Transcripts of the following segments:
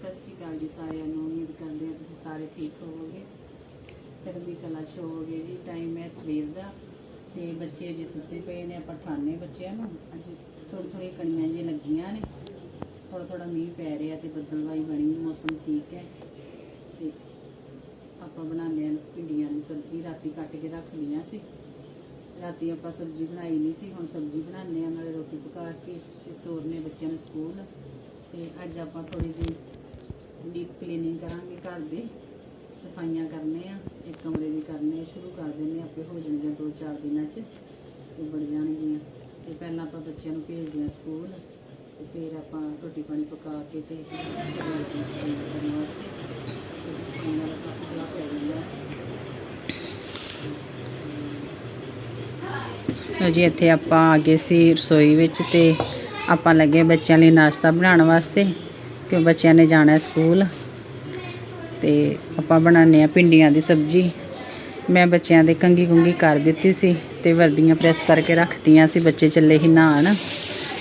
ਸਤਿ ਸ਼੍ਰੀ ਅਕਾਲ ਜੀ ਸਾਰਿਆਂ ਨੂੰ, ਉਮੀਦ ਕਰਦੇ ਹਾਂ ਤੁਸੀਂ ਸਾਰੇ ਠੀਕ ਹੋਵੋਗੇ। ਚੜ੍ਹਦੀ ਕਲਾ ਚ ਹੋਵੋਗੇ ਜੀ ਟਾਈਮ ਹੈ ਸਵੇਰ ਦਾ ਤੇ ਬੱਚੇ ਅਜੇ ਸੁੱਤੇ ਪਏ ਨੇ, ਆਪਾਂ ਠਾਣੇ ਬੱਚਿਆਂ ਨੂੰ। ਅੱਜ ਥੋੜੀ ਥੋੜੀ ਕਣੀਆਂ ਜਿਹੀਆਂ ਲੱਗੀਆਂ ਨੇ ਥੋੜਾ ਥੋੜਾ ਮੀਂਹ ਪੈ ਰਿਹਾ ਤੇ ਬੱਦਲਵਾਈ ਬਣੀ, ਮੌਸਮ ਠੀਕ ਹੈ। ਤੇ ਆਪਾਂ ਬਣਾਉਂਦੇ ਹਾਂ ਭਿੰਡੀਆਂ ਦੀ ਸਬਜ਼ੀ, ਰਾਤੀ ਕੱਟ ਕੇ ਰੱਖ ਲਈਆਂ ਸੀ। ਰਾਤੀ ਆਪਾਂ ਸਬਜ਼ੀ ਬਣਾਈ ਨਹੀਂ ਸੀ, ਹੁਣ ਸਬਜ਼ੀ ਬਣਾਉਂਦੇ ਹਾਂ, ਨਾਲੇ ਰੋਟੀ ਪਕਾ ਕੇ ਤੇ ਤੋਰਨੇ ਬੱਚਿਆਂ ਨੂੰ ਸਕੂਲ। ਤੇ ਅੱਜ ਆਪਾਂ ਥੋੜੀ ਜਿਹੀ ਡੀਪ ਕਲੀਨਿੰਗ ਕਰਾਂਗੇ ਘਰ ਦੀ। ਸਫਾਈਆਂ ਕਰਨੇ ਆ, ਇੱਕ ਕਮਰੇ ਦੀ ਕਰਨੇ ਸ਼ੁਰੂ ਕਰ ਦਿੰਦੇ ਆ, ਆਪੇ ਹੋ ਜਾਣਗੀਆਂ ਦੋ ਚਾਰ ਦਿਨਾਂ 'ਚ ਤੇ ਬਣ ਜਾਣਗੀਆਂ। ਤੇ ਪਹਿਲਾਂ ਆਪਾਂ ਬੱਚਿਆਂ ਨੂੰ ਭੇਜਦੇ ਆ ਸਕੂਲ, ਤੇ ਫਿਰ ਆਪਾਂ ਰੋਟੀ ਪਾਣੀ ਪਕਾ ਕੇ ਤੇ ਫਿਰ ਕਰਨ ਵਾਸਤੇ ਤੇ ਸਫਾਈਆਂ ਕਾਫੀ ਬਲਾ ਪੈ ਜਾਂਦਾ ਜੀ ਇੱਥੇ ਆਪਾਂ ਆ ਗਏ ਸੀ ਰਸੋਈ ਵਿੱਚ ਤੇ ਆਪਾਂ ਲੱਗੇ ਬੱਚਿਆਂ ਲਈ ਨਾਸ਼ਤਾ ਬਣਾਉਣ ਵਾਸਤੇ। ਕਿ ਬੱਚਿਆਂ ਨੇ ਜਾਣਾ ਸਕੂਲ। ਤੇ ਆਪਾਂ ਬਣਾਉਂਦੇ ਆ ਭਿੰਡੀਆਂ ਦੀ ਸਬਜ਼ੀ। ਮੈਂ ਬੱਚਿਆਂ ਦੇ ਕੰਗੀ ਕੁੰਗੀ ਕਰ ਦਿੱਤੀ ਸੀ ਤੇ ਵਰਦੀਆਂ ਪ੍ਰੈਸ ਕਰਕੇ ਰੱਖਤੀਆਂ ਸੀ ਬੱਚੇ ਚੱਲੇ ਹੀ ਨਹਾਉਣ।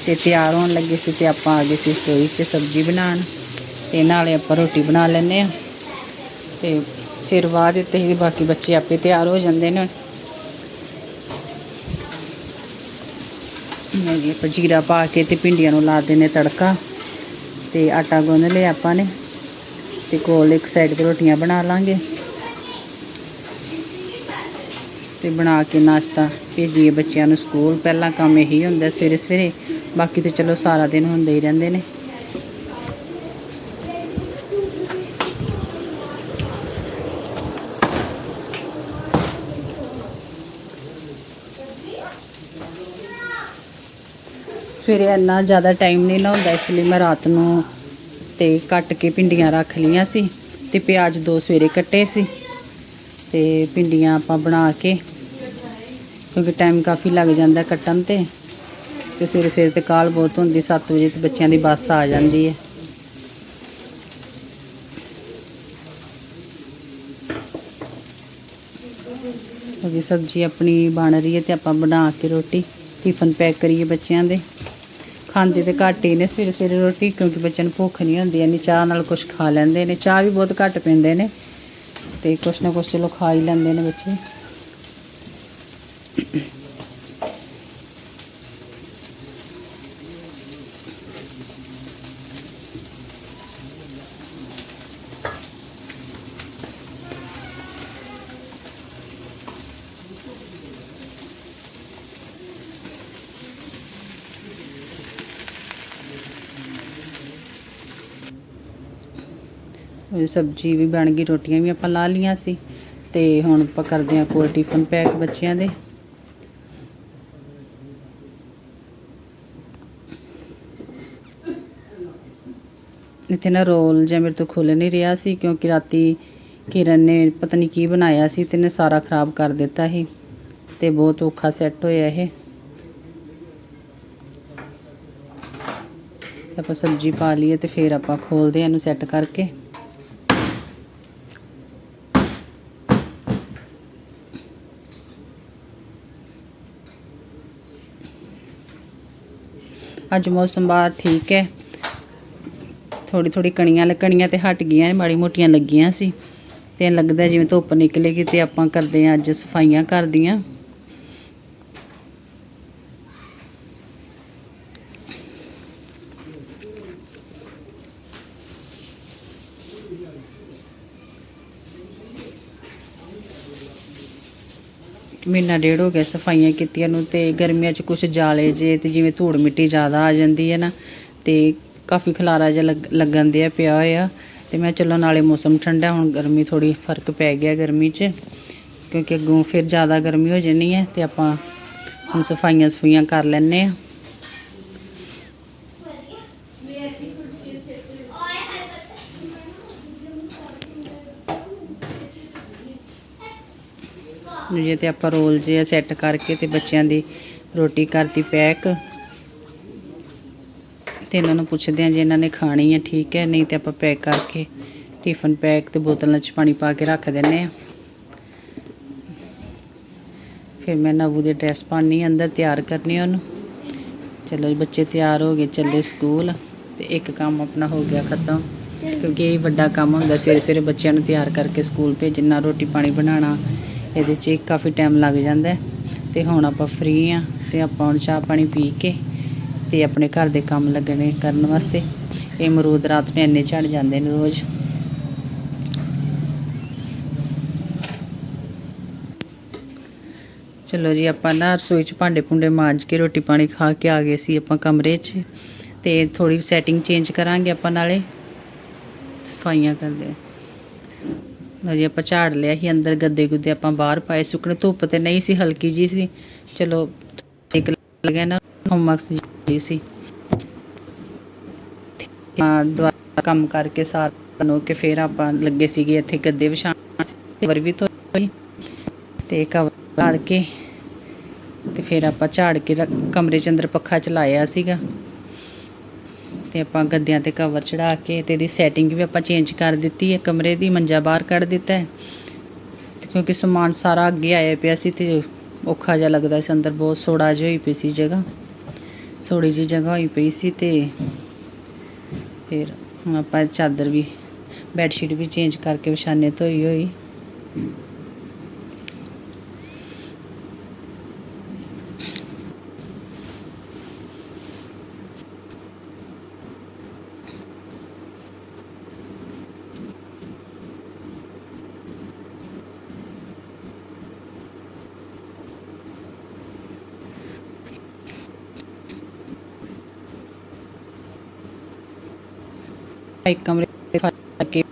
ਤੇ ਤਿਆਰ ਹੋਣ ਲੱਗੇ ਸੀ ਤੇ ਆਪਾਂ ਆ ਗਏ ਸੀ ਰਸੋਈ 'ਚ ਸਬਜ਼ੀ ਬਣਾਉਣ। ਤੇ ਨਾਲੇ ਆਪਾਂ ਰੋਟੀ ਬਣਾ ਲੈਂਦੇ ਆ ਤੇ ਸਿਰ ਵਾਹ ਦਿੱਤੇ ਸੀ, ਬਾਕੀ ਬੱਚੇ ਆਪੇ ਤਿਆਰ ਹੋ ਜਾਂਦੇ ਨੇ। ਇਹ ਆਪਾਂ ਜੀਰਾ ਪਾ ਕੇ ਤੇ ਭਿੰਡੀਆਂ ਨੂੰ ਲਾ ਦਿੰਦੇ ਤੜਕਾ। ਤੇ ਆਟਾ ਗੁੰਨ ਲਿਆ ਆਪਾਂ ਨੇ ਤੇ ਕੋਲ ਇੱਕ ਸਾਈਡ ਤੇ ਰੋਟੀਆਂ ਬਣਾ ਲਾਂਗੇ। ਤੇ ਬਣਾ ਕੇ ਨਾਸ਼ਤਾ ਭੇਜੀਏ ਬੱਚਿਆਂ ਨੂੰ ਸਕੂਲ। ਪਹਿਲਾਂ ਕੰਮ ਇਹੀ ਹੁੰਦਾ ਸਵੇਰੇ ਸਵੇਰੇ ਬਾਕੀ ਤੇ ਚਲੋ ਸਾਰਾ ਦਿਨ ਹੁੰਦੇ ਹੀ ਰਹਿੰਦੇ ਨੇ। ਸਵੇਰੇ ਇੰਨਾ ਜ਼ਿਆਦਾ ਟਾਈਮ ਨਹੀਂ ਨਾ ਹੁੰਦਾ, ਇਸ ਲਈ ਮੈਂ ਰਾਤ ਨੂੰ ਤੇ ਕੱਟ ਕੇ ਭਿੰਡੀਆਂ ਰੱਖ ਲਈਆਂ ਸੀ ਤੇ ਪਿਆਜ਼ ਦੋ ਸਵੇਰੇ ਕੱਟੇ ਸੀ ਤੇ ਭਿੰਡੀਆਂ ਆਪਾਂ ਬਣਾ ਕੇ, ਕਿਉਂਕਿ ਟਾਈਮ ਕਾਫੀ ਲੱਗ ਜਾਂਦਾ ਕੱਟਣ ਤੇ ਤੇ ਸਵੇਰੇ ਸਵੇਰੇ ਤੇ ਕਾਲ ਬਹੁਤ ਹੁੰਦੀ 7 ਵਜੇ ਤੇ ਬੱਚਿਆਂ ਦੀ ਬੱਸ ਆ ਜਾਂਦੀ ਹੈ। ਕਿਉਂਕਿ ਸਬਜ਼ੀ ਆਪਣੀ ਬਣ ਰਹੀ ਹੈ ਤੇ ਆਪਾਂ ਬਣਾ ਕੇ ਰੋਟੀ ਟਿਫਨ ਪੈਕ ਕਰੀਏ ਬੱਚਿਆਂ ਦੇ। ਖਾਂਦੇ ਤੇ ਘੱਟ ਹੀ ਨੇ, ਸਵੇਰੇ ਸਵੇਰੇ ਰੋਟੀ ਕਿਉਂਕਿ ਬੱਚਿਆਂ ਨੂੰ ਭੁੱਖ ਨਹੀਂ ਹੁੰਦੀ ਐਨੀ ਚਾਹ ਨਾਲ ਕੁਝ ਖਾ ਲੈਂਦੇ ਨੇ, ਚਾਹ ਵੀ ਬਹੁਤ ਘੱਟ ਪੀਂਦੇ ਨੇ ਤੇ ਕੁਛ ਨਾ ਕੁਛ ਚਲੋ ਖਾ ਹੀ ਲੈਂਦੇ ਨੇ ਬੱਚੇ। ਸਬਜ਼ੀ ਵੀ ਬਣ ਗਈ, ਰੋਟੀਆਂ ਵੀ ਆਪਾਂ ਲਾ ਲੀਆਂ ਸੀ। ਤੇ ਹੁਣ ਆਪਾਂ ਕਰਦੇ ਹਾਂ ਕੋਲ ਟਿਫਨ ਪੈਕ ਬੱਚਿਆਂ ਦੇ। ਇੱਥੇ ਨਾ ਰੋਲ ਜਿਹਾ ਮੇਰੇ ਤੋਂ ਖੁੱਲ ਨਹੀਂ ਰਿਹਾ ਸੀ, ਕਿਉਂਕਿ ਰਾਤੀ ਕਿਰਨ ਨੇ ਪਤਾ ਨਹੀਂ ਕੀ ਬਣਾਇਆ ਸੀ ਤੇ ਨੇ ਸਾਰਾ ਖਰਾਬ ਕਰ ਦਿੱਤਾ ਸੀ ਤੇ ਬਹੁਤ ਔਖਾ ਸੈੱਟ ਹੋਇਆ ਇਹ। ਆਪਾਂ ਸਬਜ਼ੀ ਪਾ ਲਈਏ ਤੇ ਫਿਰ ਆਪਾਂ ਖੋਲਦੇ ਹਾਂ ਇਹਨੂੰ ਸੈੱਟ ਕਰਕੇ। ਅੱਜ ਮੌਸਮ ਬਾਹਰ ਠੀਕ ਹੈ। ਥੋੜੀ ਥੋੜੀ ਕਣੀਆਂ ਲੱਗਣੀਆਂ ਤੇ ਹਟ ਗਈਆਂ ਮਾੜੀ ਮੋਟੀਆਂ ਲੱਗੀਆਂ ਸੀ। ਤੇ ਲੱਗਦਾ ਜਿਵੇਂ ਧੁੱਪ ਨਿਕਲੇਗੀ ਤੇ ਆਪਾਂ ਕਰਦੇ ਹਾਂ ਅੱਜ ਸਫਾਈਆਂ ਕਰਦੀਆਂ। ਮਹੀਨਾ ਡੇਢ ਹੋ ਗਿਆ ਸਫਾਈਆਂ ਕੀਤੀਆਂ ਨੂੰ ਤੇ ਗਰਮੀਆਂ 'ਚ ਕੁਝ ਜਾਲੇ ਜੇ ਤੇ ਜਿਵੇਂ ਧੂੜ ਮਿੱਟੀ ਜ਼ਿਆਦਾ ਆ ਜਾਂਦੀ ਹੈ ਨਾ, ਤੇ ਕਾਫੀ ਖਲਾਰਾ ਜਿਹਾ ਲੱਗ- ਲੱਗਣ ਦਿਆ ਪਿਆ ਹੋਇਆ। ਤੇ ਮੈਂ ਚਲੋ ਨਾਲੇ ਮੌਸਮ ਠੰਡਾ ਹੁਣ ਗਰਮੀ ਥੋੜੀ ਫ਼ਰਕ ਪੈ ਗਿਆ ਗਰਮੀ 'ਚ, ਕਿਉਂਕਿ ਅੱਗੋਂ ਫਿਰ ਜ਼ਿਆਦਾ ਗਰਮੀ ਹੋ ਜਾਣੀ ਹੈ ਤੇ ਆਪਾਂ ਹੁਣ ਸਫਾਈਆਂ ਸਫਾਈਆਂ ਕਰ ਲੈਨੇ ਆ ਜੇ ਤੇ ਆਪਾਂ ਰੋਲ ਜੇ ਸੈੱਟ ਕਰਕੇ ਤੇ ਬੱਚਿਆਂ ਦੀ ਰੋਟੀ ਕਰਤੀ ਪੈਕ। ਤੇ ਇਹਨਾਂ ਨੂੰ ਪੁੱਛਦੇ ਆ ਜੇ ਇਹਨਾਂ ਨੇ ਖਾਣੀ ਹੈ ਠੀਕ ਹੈ, ਨਹੀਂ ਤੇ ਆਪਾਂ ਪੈਕ ਕਰਕੇ ਟਿਫਨ ਪੈਕ ਤੇ ਬੋਤਲਾਂ 'ਚ ਪਾਣੀ ਪਾ ਕੇ ਰੱਖ ਦਿੰਨੇ ਆ ਫਿਰ ਮੈਂ ਨਵੂ ਦੇ ਡਰੈਸ ਪਾਣੀ ਅੰਦਰ ਤਿਆਰ ਕਰਨੀ ਉਹਨੂੰ। ਚਲੋ ਜੀ, ਬੱਚੇ ਤਿਆਰ ਹੋ ਗਏ, ਚੱਲੇ ਸਕੂਲ ਤੇ ਇੱਕ ਕੰਮ ਆਪਣਾ ਹੋ ਗਿਆ ਖਤਮ। ਕਿਉਂਕਿ ਇਹ ਵੱਡਾ ਕੰਮ ਹੁੰਦਾ ਸਵੇਰੇ ਸਵੇਰੇ ਬੱਚਿਆਂ ਨੂੰ ਤਿਆਰ ਕਰਕੇ ਸਕੂਲ ਭੇਜਣਾ, ਰੋਟੀ ਪਾਣੀ ਬਣਾਉਣਾ। ਇਹਦੇ 'ਚ ਕਾਫੀ ਟਾਈਮ ਲੱਗ ਜਾਂਦਾ ਹੈ। ਤੇ ਹੁਣ ਆਪਾਂ ਫ੍ਰੀ ਆ ਤੇ ਆਪਾਂ ਹੁਣ ਚਾਹ ਪਾਣੀ ਪੀ ਕੇ ਤੇ ਆਪਣੇ ਘਰ ਦੇ ਕੰਮ ਲੱਗਣੇ ਕਰਨ ਵਾਸਤੇ ਇਹ ਅਮਰੂਦ ਰਾਤ ਨੂੰ ਇੰਨੇ ਝੜ ਜਾਂਦੇ ਨੇ ਰੋਜ਼ ਚਲੋ ਜੀ, ਆਪਾਂ ਨਾ ਰਸੋਈ 'ਚ ਭਾਂਡੇ ਭੁੰਡੇ ਮਾਂਜ ਕੇ ਰੋਟੀ ਪਾਣੀ ਖਾ ਕੇ ਆ ਗਏ ਸੀ ਆਪਾਂ ਕਮਰੇ 'ਚ ਤੇ ਥੋੜੀ ਸੈਟਿੰਗ ਚੇਂਜ ਕਰਾਂਗੇ ਆਪਾਂ ਨਾਲੇ ਸਫਾਈਆਂ ਕਰਦੇ ਹਾਂ। ਲਓ ਜੀ, ਆਪਾਂ ਝਾੜ ਲਿਆ ਸੀ, ਅੰਦਰ ਗੱਦੇ ਗੁੱਦੇ ਆਪਾਂ ਬਾਹਰ ਪਾਏ, ਸੁੱਕਣੇ ਧੁੱਪ ਤੇ ਨਹੀਂ ਸੀ, ਹਲਕੀ ਜੀ ਸੀ। ਚਲੋ, ਇੱਕ ਲੱਗਿਆ ਨਾ, ਹੋਮਵਰਕਸ ਜੀ ਸੀ। ਹਾਂ ਦੁਬਾਰਾ ਕੰਮ ਕਰਕੇ ਸਾਰਾ ਨੂੰ ਕੇ ਫੇਰ ਆਪਾਂ ਲੱਗੇ ਸੀਗੇ ਇੱਥੇ ਗੱਦੇ ਵਿਛਾਉਣ ਕਵਰ ਵੀ ਧੋਈ ਤੇ ਕਵਰ ਲਾ ਕੇ ਤੇ ਫਿਰ ਆਪਾਂ ਝਾੜ ਕੇ ਕਮਰੇ 'ਚ ਅੰਦਰ ਪੱਖਾ ਚਲਾਇਆ ਸੀਗਾ। ਤੇ ਆਪਾਂ ਗੱਦਿਆਂ ਤੇ ਕਵਰ ਚੜਾ ਕੇ ਤੇ ਇਹਦੀ ਸੈਟਿੰਗ ਵੀ ਆਪਾਂ ਚੇਂਜ ਕਰ ਦਿੱਤੀ ਹੈ। ਕਮਰੇ ਦੀ ਮੰਜਾ ਬਾਹਰ ਕੱਢ ਦਿੱਤਾ ਹੈ। ਕਿਉਂਕਿ ਸਮਾਨ ਸਾਰਾ ਅੱਗੇ ਆਇਆ ਪਿਆ ਸੀ ਤੇ ਔਖਾ ਜਿਹਾ ਲੱਗਦਾ ਸੀ। ਅੰਦਰ ਬਹੁਤ ਸੋੜਾ ਜਿਹੀ ਹੋਈ ਪਈ ਸੀ ਜਗ੍ਹਾ। ਸੋੜੀ ਜਿਹੀ ਜਗ੍ਹਾ ਹੋਈ ਪਈ ਸੀ ਤੇ ਫਿਰ ਹੁਣ ਆਪਾਂ ਚਾਦਰ ਵੀ ਬੈੱਡ ਸ਼ੀਟ ਵੀ ਚੇਂਜ ਕਰਕੇ ਵਿਛਾਨੇ ਧੋਈ ਹੋਈ। ਇੱਕ ਕਮਰੇ ਦੇ ਫਾ ਕੇ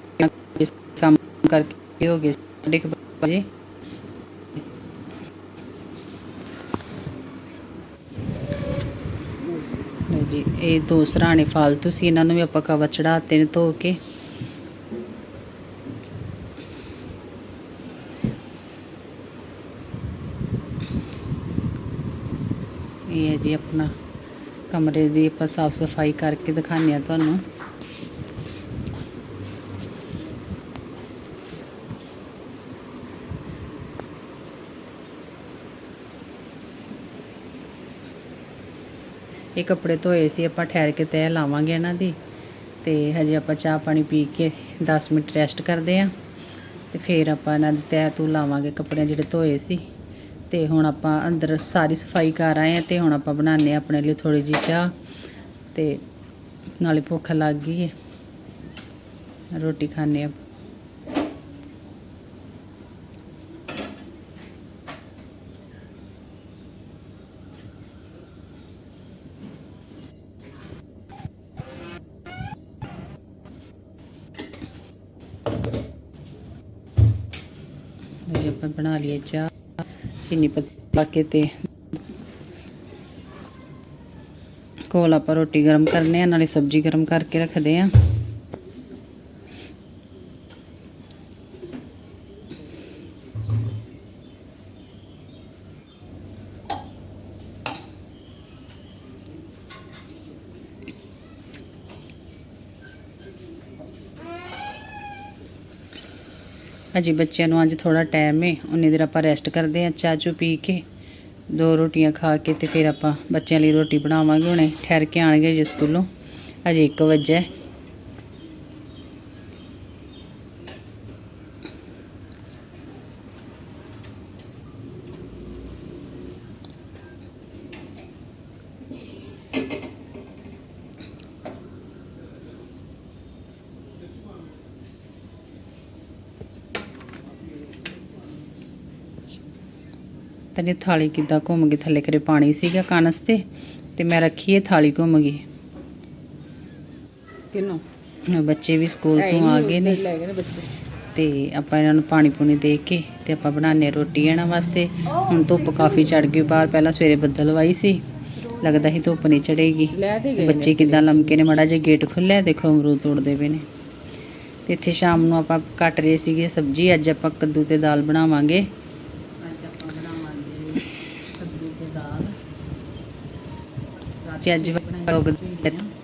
ਕੰਮ ਕਰਕੇ ਹੋ ਗਏ ਸਾਢੇ ਵਜੇ ਜੀ। ਇਹ ਦੋ ਸਰਾਣੇ ਫਾਲਤੂ ਸੀ, ਇਹਨਾਂ ਨੂੰ ਵੀ ਆਪਾਂ ਕਵਰ ਚੜਾਤੇ ਨੇ ਧੋ ਕੇ। ਇਹ ਹੈ ਜੀ ਆਪਣਾ ਕਮਰੇ ਦੀ ਆਪਾਂ ਸਾਫ਼ ਸਫ਼ਾਈ ਕਰਕੇ ਦਿਖਾਉਂਦੇ ਆ ਤੁਹਾਨੂੰ। ਇਹ ਕੱਪੜੇ ਧੋਏ ਸੀ, ਆਪਾਂ ਠਹਿਰ ਕੇ ਤੈਅ ਲਾਵਾਂਗੇ ਇਹਨਾਂ ਦੀ। ਤੇ ਹਜੇ ਆਪਾਂ ਚਾਹ ਪਾਣੀ ਪੀ ਕੇ 10 ਮਿੰਟ ਰੈਸਟ ਕਰਦੇ ਆਂ ਤੇ ਫਿਰ ਆਪਾਂ ਇਹਨਾਂ ਦੀ ਤੈਅ ਤੂੰ ਲਾਵਾਂਗੇ ਕੱਪੜੇ ਜਿਹੜੇ ਧੋਏ ਸੀ। ਤੇ ਹੁਣ ਆਪਾਂ ਅੰਦਰ ਸਾਰੀ ਸਫ਼ਾਈ ਕਰ ਆਏ ਆਂ ਤੇ ਹੁਣ ਆਪਾਂ ਬਣਾਉਂਦੇ ਆਂ ਆਪਣੇ ਲਈ ਥੋੜੀ ਜਿਹੀ ਚਾਹ। ਤੇ ਨਾਲੇ ਭੁੱਖ ਲੱਗ ਗਈ ਹੈ। ਰੋਟੀ ਖਾਣੇ ਆ ਆਪਾਂ ਚੀਨੀ ਪਾ ਕੇ ਤੇ ਕੋਲ ਆਪਾਂ ਰੋਟੀ ਗਰਮ ਕਰਨੇ ਆ, ਨਾਲੇ ਸਬਜ਼ੀ ਗਰਮ ਕਰਕੇ ਰੱਖਦੇ ਆ। ਅਜੇ ਬੱਚਿਆਂ ਨੂੰ ਅੱਜ ਥੋੜਾ ਟਾਈਮ ਹੈ ਉਨੀ ਦੇਰ ਆਪਾਂ ਰੈਸਟ ਕਰਦੇ ਆ, ਚਾਹ ਚੂ ਪੀ ਕੇ, ਦੋ ਰੋਟੀਆਂ ਖਾ ਕੇ ਤੇ ਫਿਰ ਆਪਾਂ ਬੱਚਿਆਂ ਲਈ ਰੋਟੀ ਬਣਾਵਾਂਗੇ ਹੁਣੇ, ਠਹਿਰ ਕੇ ਆਣਗੇ ਜੀ ਸਕੂਲੋਂ, ਅਜੇ 1 ਵਜੇ ਹੈ। ਤੇ ਇਹ ਥਾਲੀ ਕਿੱਦਾਂ ਘੁੰਮ ਗਈ ਥੱਲੇ ਕਰੇ ਪਾਣੀ ਸੀਗਾ ਕਣਸ ਤੇ ਤੇ ਮੈਂ ਰੱਖੀ ਇਹ ਥਾਲੀ ਘੁੰਮ ਗਈ। ਕਿਨੂੰ ਬੱਚੇ ਵੀ ਸਕੂਲ ਤੋਂ ਆ ਗਏ ਨੇ। ਤੇ ਆਪਾਂ ਇਹਨਾਂ ਨੂੰ ਪਾਣੀ ਪੂਣੀ ਦੇ ਕੇ ਤੇ ਆਪਾਂ ਬਣਾਉਂਦੇ ਰੋਟੀ ਇਹਨਾਂ ਵਾਸਤੇ। ਹੁਣ ਧੁੱਪ ਕਾਫੀ ਚੜ ਗਈ ਬਾਹਰ ਪਹਿਲਾਂ ਸਵੇਰੇ ਬੱਦਲ ਵਾਈ ਸੀ। ਲੱਗਦਾ ਸੀ ਧੁੱਪ ਨਹੀਂ ਚੜੇਗੀ ਬੱਚੇ ਕਿੱਦਾਂ ਲੰਮਕੇ ਨੇ ਮੜਾ ਜਿਹਾ ਗੇਟ ਖੁੱਲਿਆ ਦੇਖੋ ਅਮਰੂਦ ਤੋੜਦੇ ਪਏ ਨੇ। ਤੇ ਇੱਥੇ ਸ਼ਾਮ ਨੂੰ ਆਪਾਂ ਕੱਟ ਰਹੇ ਸੀਗੇ ਸਬਜ਼ੀ ਅੱਜ ਆਪਾਂ ਕੱਦੂ ਤੇ ਦਾਲ ਬਣਾਵਾਂਗੇ ਅੱਜ ਆਪਾਂ ਬਣਾਵਾਂਗੇ ਕੱਦੂ ਤੇ ਦਾਲ ਤੇ ਅੱਜ ਲੋਕ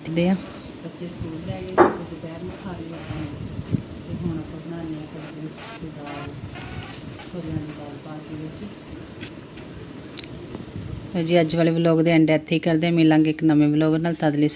ਦੇ ਆ। ਬੱਚੇ ਸਕੂਲ ਲੈ ਗਏ ਤੇ ਦੁਪਹਿਰ ਨੂੰ ਖਾ ਲਈ ਆਪਾਂ ਨੇ। ਤੇ ਹੁਣ ਆਪਾਂ ਬਣਾਉਂਦੇ ਆ ਕੱਦੂ ਤੇ ਦਾਲ ਛੋਲਿਆਂ ਦੀ ਦਾਲ ਪਾ ਕੇ ਵਿੱਚ। ਲਓ ਜੀ ਅੱਜ ਵਾਲੇ ਵਲੌਗ ਦੇ ਐਂਡ ਇੱਥੇ ਹੀ ਕਰਦੇ ਮਿਲਾਂਗੇ ਇੱਕ ਨਵੇਂ ਵਲੌਗ ਨਾਲ। ਤਦ ਲਈ